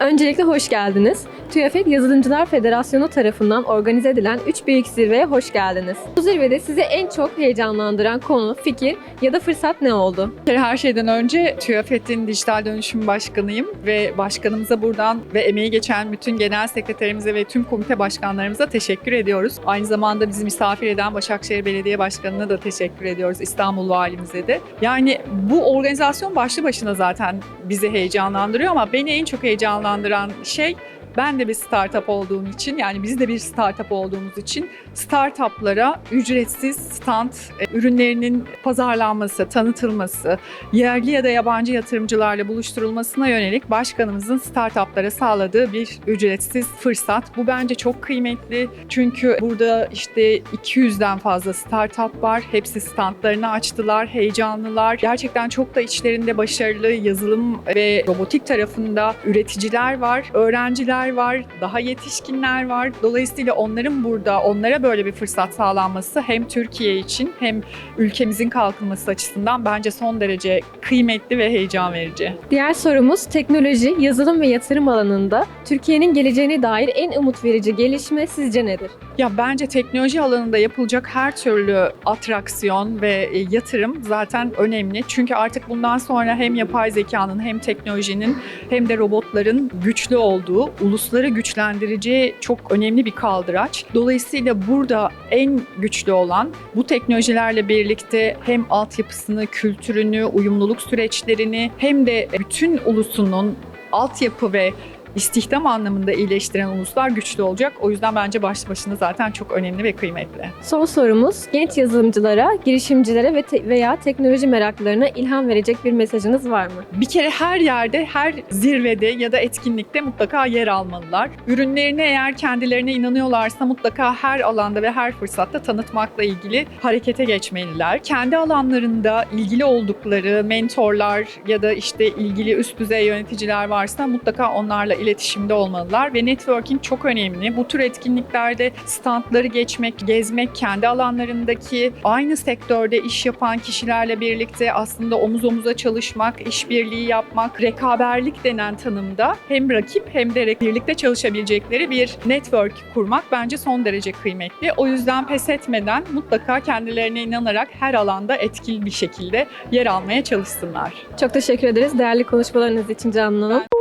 Öncelikle hoş geldiniz. TÜYAFET Yazılımcılar Federasyonu tarafından organize edilen 3 Büyük Zirve'ye hoş geldiniz. Bu zirvede sizi en çok heyecanlandıran konu, fikir ya da fırsat ne oldu? Her şeyden önce TÜYAFET'in dijital dönüşüm başkanıyım ve başkanımıza buradan ve emeği geçen bütün genel sekreterimize ve tüm komite başkanlarımıza teşekkür ediyoruz. Aynı zamanda bizi misafir eden Başakşehir Belediye Başkanı'na da teşekkür ediyoruz. İstanbul Valimize de. Yani bu organizasyon başlı başına zaten bizi heyecanlandırıyor ama beni en çok heyecanlandıran şey ben de bir startup olduğum için yani biz de bir startup olduğumuz için startuplara ücretsiz stand e, ürünlerinin pazarlanması, tanıtılması, yerli ya da yabancı yatırımcılarla buluşturulmasına yönelik başkanımızın startuplara sağladığı bir ücretsiz fırsat. Bu bence çok kıymetli. Çünkü burada işte 200'den fazla startup var. Hepsi standlarını açtılar, heyecanlılar. Gerçekten çok da içlerinde başarılı yazılım ve robotik tarafında üreticiler var, öğrenciler var, daha yetişkinler var. Dolayısıyla onların burada, onlara böyle bir fırsat sağlanması hem Türkiye için hem ülkemizin kalkınması açısından bence son derece kıymetli ve heyecan verici. Diğer sorumuz teknoloji, yazılım ve yatırım alanında Türkiye'nin geleceğine dair en umut verici gelişme sizce nedir? Ya bence teknoloji alanında yapılacak her türlü atraksiyon ve e, yatırım zaten önemli. Çünkü artık bundan sonra hem yapay zekanın hem teknolojinin hem de robotların güçlü olduğu, ulusları güçlendireceği çok önemli bir kaldıraç. Dolayısıyla burada en güçlü olan bu teknolojilerle birlikte hem altyapısını, kültürünü, uyumluluk süreçlerini hem de bütün ulusunun altyapı ve istihdam anlamında iyileştiren uluslar güçlü olacak. O yüzden bence başlı başına zaten çok önemli ve kıymetli. Son sorumuz genç yazılımcılara, girişimcilere ve te- veya teknoloji meraklılarına ilham verecek bir mesajınız var mı? Bir kere her yerde, her zirvede ya da etkinlikte mutlaka yer almalılar. Ürünlerine eğer kendilerine inanıyorlarsa mutlaka her alanda ve her fırsatta tanıtmakla ilgili harekete geçmeliler. Kendi alanlarında ilgili oldukları mentorlar ya da işte ilgili üst düzey yöneticiler varsa mutlaka onlarla iletişimde olmalılar ve networking çok önemli. Bu tür etkinliklerde standları geçmek, gezmek, kendi alanlarındaki aynı sektörde iş yapan kişilerle birlikte aslında omuz omuza çalışmak, işbirliği yapmak, rekaberlik denen tanımda hem rakip hem de birlikte çalışabilecekleri bir network kurmak bence son derece kıymetli. O yüzden pes etmeden mutlaka kendilerine inanarak her alanda etkili bir şekilde yer almaya çalışsınlar. Çok teşekkür ederiz değerli konuşmalarınız için Canan Hanım.